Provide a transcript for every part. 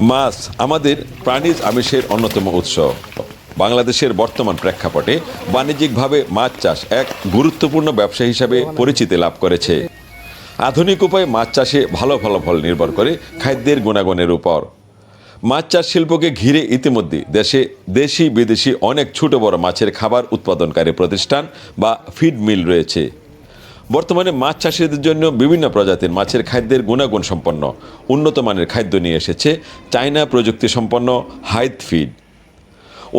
মাছ আমাদের প্রাণীজ আমিষের অন্যতম উৎস। বাংলাদেশের বর্তমান প্রেক্ষাপটে বাণিজ্যিকভাবে মাছ চাষ এক গুরুত্বপূর্ণ ব্যবসা হিসাবে পরিচিতি লাভ করেছে। আধুনিক উপায়ে মাছ চাষে ভালো ফলাফল নির্ভর করে খাদ্যের গুণাগুণের উপর। মাছ চাষ শিল্পকে ঘিরে ইতিমধ্যে দেশে দেশি বিদেশি অনেক ছোট বড় মাছের খাবার উৎপাদনকারী প্রতিষ্ঠান বা ফিড মিল রয়েছে। বর্তমানে মাছ চাষিদের জন্য বিভিন্ন প্রজাতির মাছের খাদ্যের গুণাগুণ সম্পন্ন উন্নত মানের খাদ্য নিয়ে এসেছে চায়না প্রযুক্তি সম্পন্ন হাইদ ফিড।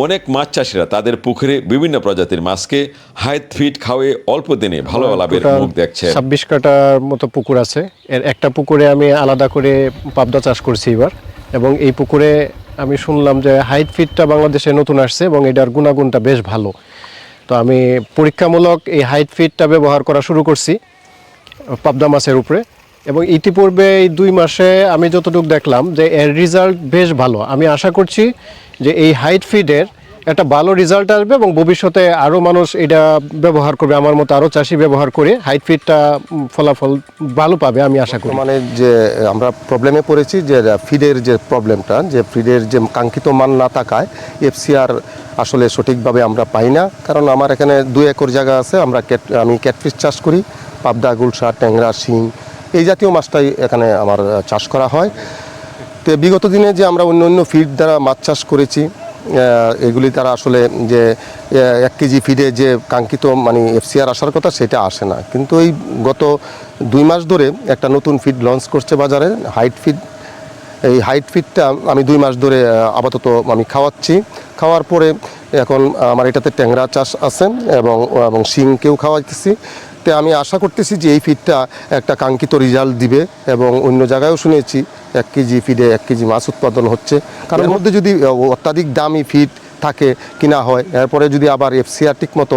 অনেক মাছ চাষিরা তাদের পুকুরে বিভিন্ন প্রজাতির মাছকে হাইদ ফিড খাওয়ে অল্প দিনে ভালো লাভের মুখ দেখছেন। ছাব্বিশ কাটার মতো পুকুর আছে। এর একটা পুকুরে আমি আলাদা করে পাবদা চাষ করছি এবার। এবং এই পুকুরে আমি শুনলাম যে হাইট ফিডটা বাংলাদেশে নতুন আসছে এবং এটার গুণাগুণটা বেশ ভালো। তো আমি পরীক্ষামূলক এই হাইট ফিডটা ব্যবহার করা শুরু করছি, পাবদা মাছের উপরে। এবং ইতিপূর্বে এই দুই মাসে আমি যতটুকু দেখলাম যে এর রেজাল্ট বেশ ভালো। আমি আশা করছি যে এই হাইট ফিডের একটা ভালো রেজাল্ট আসবে এবং ভবিষ্যতে আরও মানুষ এটা ব্যবহার করবে। আমার মতো আরও চাষি ব্যবহার করে হাইট ফিডটা ফলাফল ভালো পাবে আমি আশা করি। মানে যে আমরা প্রবলেমে পড়েছি যে ফিডের যে প্রবলেমটা যে ফিডের যে কাঙ্ক্ষিত মান না থাকায় এফসিআর আসলে সঠিকভাবে আমরা পাই না। কারণ আমার এখানে দুই একর জায়গা আছে, আমরা ক্যাট আমি ক্যাটফিস চাষ করি, পাবদা গুলশা ট্যাংরা, শিং, এই জাতীয় মাছটাই এখানে আমার চাষ করা হয়। তো বিগত দিনে যে আমরা অন্য অন্য ফিড দ্বারা মাছ চাষ করেছি এগুলি তারা আসলে যে এক কেজি ফিডে যে কাঙ্ক্ষিত মানে এফসিআর আসার কথা সেটা আসে না। কিন্তু এই গত দুই মাস ধরে একটা নতুন ফিড লঞ্চ করছে বাজারে, হাইট ফিড। এই হাইট ফিডটা আমি দুই মাস ধরে আপাতত আমি খাওয়াচ্ছি। খাওয়ার পরে এখন আমার এটাতে ট্যাংরা চাষ আছে এবং এবং শিংকেও খাওয়াইতেছি। তো আমি আশা করতেছি যে এই ফিডটা একটা কাঙ্ক্ষিত রেজাল্ট দিবে এবং অন্য জায়গায়ও শুনেছি এক কেজি ফিডে এক কেজি মাছ উৎপাদন হচ্ছে। কারণ এর মধ্যে যদি অত্যাধিক দামি ফিড থাকে কিনা হয় এরপরে যদি আবার এফসিআর ঠিক মতো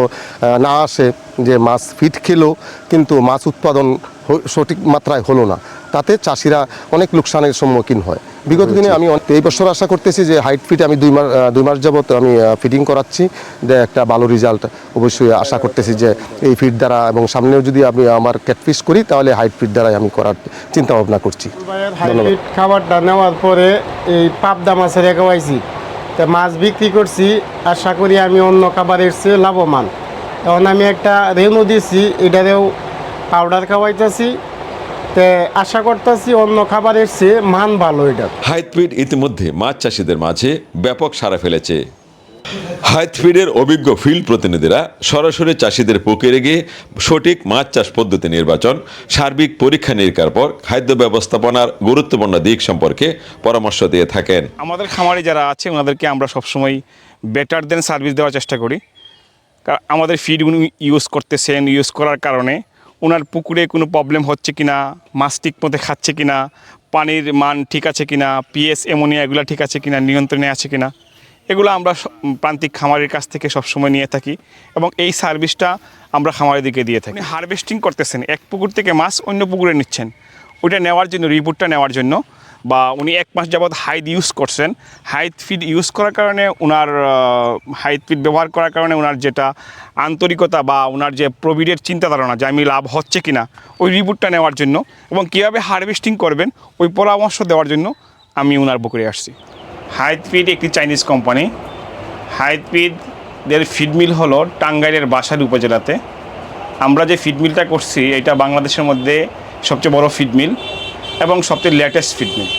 না আসে যে মাছ ফিট খেলেও কিন্তু মাছ উৎপাদন সঠিক মাত্রায় হলো না তাতে চাষিরা অনেক লোকসানের সম্মুখীন হয়। বিগত দিনে আমি অনেক- এই বছর আশা করতেছি যে হাইট ফিট আমি দুই মাস দুই মাস যাবত আমি ফিটিং করাচ্ছি। যে একটা ভালো রেজাল্ট অবশ্যই আশা করতেছি যে এই ফিট দ্বারা এবং সামনেও যদি আমি আমার ক্যাটফিস করি তাহলে হাইট ফিট দ্বারাই আমি করার চিন্তা ভাবনা করছি খাবারটা নেওয়ার পরে এই পাবদা মাছের খাওয়াইছি তা মাছ বিক্রি করছি আশা করি আমি অন্য খাবারের চেয়ে লাভবান। এখন আমি একটা রেনু দিছি এটারেও পাউডার খাওয়াইতেছি। তে আশা করতেছি অন্য খাবারের চেয়ে মান ভালো এটা। হাইতফিড ইতিমধ্যে মাছ চাষিদের মাঝে ব্যাপক সাড়া ফেলেছে। হাইতফিডের অভিজ্ঞ ফিল্ড প্রতিনিধিরা সরাসরি চাষিদের পুকুরে গিয়ে সঠিক মাছ চাষ পদ্ধতি নির্বাচন সার্বিক পরীক্ষা নিরীক্ষার পর খাদ্য ব্যবস্থাপনার গুরুত্বপূর্ণ দিক সম্পর্কে পরামর্শ দিয়ে থাকেন। আমাদের খামারি যারা আছে ওনাদেরকে আমরা সবসময় বেটার দেন সার্ভিস দেওয়ার চেষ্টা করি। আমাদের ফিড ইউজ করতেছেন ইউজ করার কারণে ওনার পুকুরে কোনো প্রবলেম হচ্ছে কি না মাছ ঠিক মতো খাচ্ছে কি না পানির মান ঠিক আছে কি না পিএস এমোনিয়া এগুলো ঠিক আছে কি না নিয়ন্ত্রণে আছে কি না এগুলো আমরা প্রান্তিক খামারের কাছ থেকে সবসময় নিয়ে থাকি এবং এই সার্ভিসটা আমরা খামারের দিকে দিয়ে থাকি। হারভেস্টিং করতেছেন, এক পুকুর থেকে মাছ অন্য পুকুরে নিচ্ছেন। ওইটা নেওয়ার জন্য রিপোর্টটা নেওয়ার জন্য বা উনি এক মাস যাবৎ হাইড ইউজ করছেন। হাইড ফিড ইউজ করার কারণে ওনার হাইড ফিড ব্যবহার করার কারণে ওনার যেটা আন্তরিকতা বা ওনার যে প্রভিডের চিন্তা ধারণা যে আমি লাভ হচ্ছে কি না ওই রিপোর্টটা নেওয়ার জন্য এবং কীভাবে হারভেস্টিং করবেন, ওই পরামর্শ দেওয়ার জন্য আমি ওনার পুকুরে আসছি। হাইড ফিড একটি চাইনিজ কোম্পানি হাইড ফিড দের ফিড হলো টাঙ্গাইলের বাসার উপজেলাতে। আমরা যে ফিডমিলটা করছি, এটা বাংলাদেশের মধ্যে সবচেয়ে বড় ফিড মিল। এবং সবচেয়ে latest mill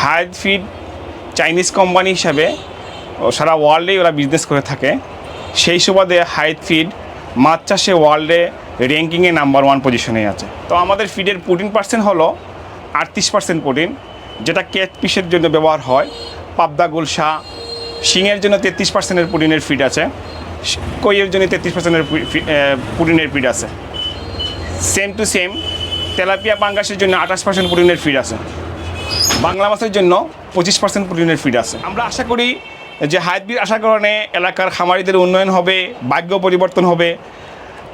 Haid feed Chinese company হিসাবে সারা ওয়ার্ল্ডেই ওরা বিজনেস করে থাকে। সেই সুবাদে হাইড ফিড মাছ চাষে ওয়ার্ল্ডে র্যাঙ্কিংয়ে নাম্বার ওয়ান পজিশনে আছে। তো আমাদের ফিডের প্রোটিন পার্সেন্ট হলো আটত্রিশ পার্সেন্ট প্রোটিন যেটা ক্যাট পিসের জন্য ব্যবহার হয়। পাবদা গুলশা, শিঙের জন্য তেত্রিশ পার্সেন্টের প্রোটিনের ফিড আছে। কইয়ের জন্য তেত্রিশ পার্সেন্টের প্রোটিনের ফিড আছে। সেম টু সেম তেলাপিয়া পাঙ্গাসের জন্য আঠাশ পার্সেন্ট প্রোটিনের ফিড আছে। বাংলা মাছের জন্য পঁচিশ পার্সেন্ট প্রোটিনের ফিড আছে। আমরা আশা করি যে হাইব্রিড আসার কারণে এলাকার খামারিদের উন্নয়ন হবে, ভাগ্য পরিবর্তন হবে।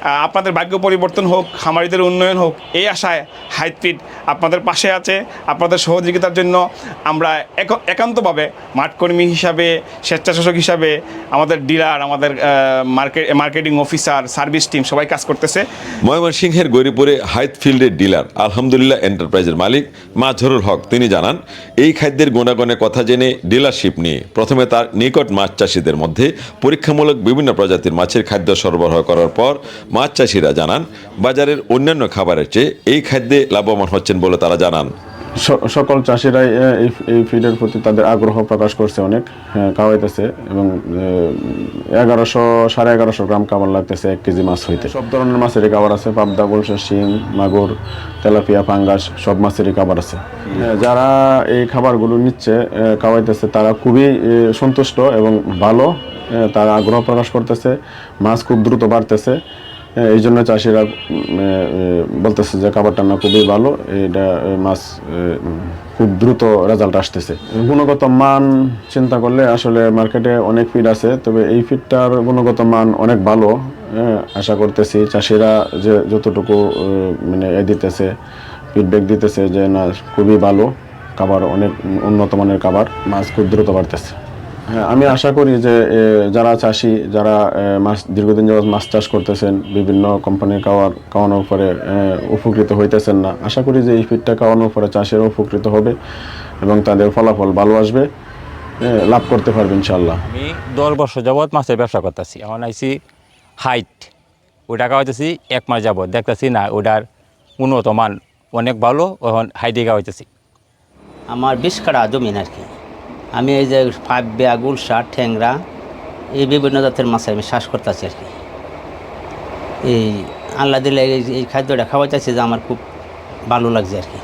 আপনাদের ভাগ্য পরিবর্তন হোক, খামারিদের উন্নয়ন হোক, এই আশায় হাইটফিট আপনাদের পাশে আছে। আপনাদের সহযোগিতার জন্য আমরা এক- একান্তভাবে মাঠকর্মী হিসাবে স্বেচ্ছাশাসক হিসাবে আমাদের ডিলার, আমাদের market marketing officer, service team সবাই কাজ করতেছে। ময়মনসিংহের গৌরীপুরে হাইট ফিল্ডের ডিলার, আলহামদুলিল্লাহ এন্টারপ্রাইজের মালিক মাজহরুল হক, তিনি জানান, এই খাদ্যের গুণাগুণের কথা জেনে ডিলারশিপ নিয়ে, প্রথমে তার নিকট মাছ চাষিদের মধ্যে পরীক্ষামূলক বিভিন্ন প্রজাতির মাছের খাদ্য সরবরাহ করার পর মাছ চাষিরা জানান বাজারের অন্যান্য খাবারের চেয়ে এই খাদ্যে লাভবান হচ্ছেন বলে তারা জানান। সকল চাষিরাই এই ফিডের প্রতি তাদের আগ্রহ প্রকাশ করছে অনেক হ্যাঁ, খাওয়াইতেছে এবং এগারোশো সাড়ে এগারোশো গ্রাম খাবার লাগতেছে এক কেজি মাছ হইতে। সব ধরনের মাছেরই খাবার আছে পাবদা গুলশা শিং মাগুর তেলাপিয়া পাঙ্গাস সব মাছেরই খাবার আছে। যারা এই খাবারগুলো নিচ্ছে খাওয়াইতেছে তারা খুবই সন্তুষ্ট এবং ভালো তারা আগ্রহ প্রকাশ করতেছে মাছ খুব দ্রুত বাড়তেছে। এই জন্য চাষিরা বলতেছে যে খাবারটা না খুবই ভালো এটা মাছ খুব দ্রুত রেজাল্ট আসতেছে। গুণগত মান চিন্তা করলে আসলে মার্কেটে অনেক ফিড আছে তবে এই ফিডটার গুণগত মান অনেক ভালো হ্যাঁ, আশা করতেছি। চাষিরা যে যতটুকু মানে এ দিতেছে ফিডব্যাক দিতেছে যে না খুবই ভালো খাবার অনেক উন্নত মানের খাবার মাছ খুব দ্রুত বাড়তেছে। হ্যাঁ আমি আশা করি যে যারা চাষি যারা মাছ দীর্ঘদিন যাবত মাছ চাষ করতেছেন বিভিন্ন কোম্পানির খাওয়ার খাওয়ানোর পরে উপকৃত হইতেছেন না। আশা করি যে এই ফিডটা খাওয়ানোর পরে চাষিরা উপকৃত হবে এবং তাদের ফলাফল ভালো আসবে লাভ করতে পারবে ইনশাল্লাহ আমি দশ বছর যাবৎ মাছের ব্যবসা করতেছি। এখন আইছি হাইট। ওই টাকা হইতেছি এক মাস যাবৎ। দেখতেছি না ওটার উন্নত মান অনেক ভালো এখন হাইটে হইতেছি আমার বিশ কাটা জমিন আর কি। আমি এই যে ফাইভ বেয়া গুলশা, ঠ্যাংরা, এই বিভিন্ন জাতের মাছের আমি শ্বাস করতেছি আর কি। এই আল্লাহ দিলে এই খাদ্যটা খাওয়া চাইছি যে আমার খুব ভালো লাগছে আর কি।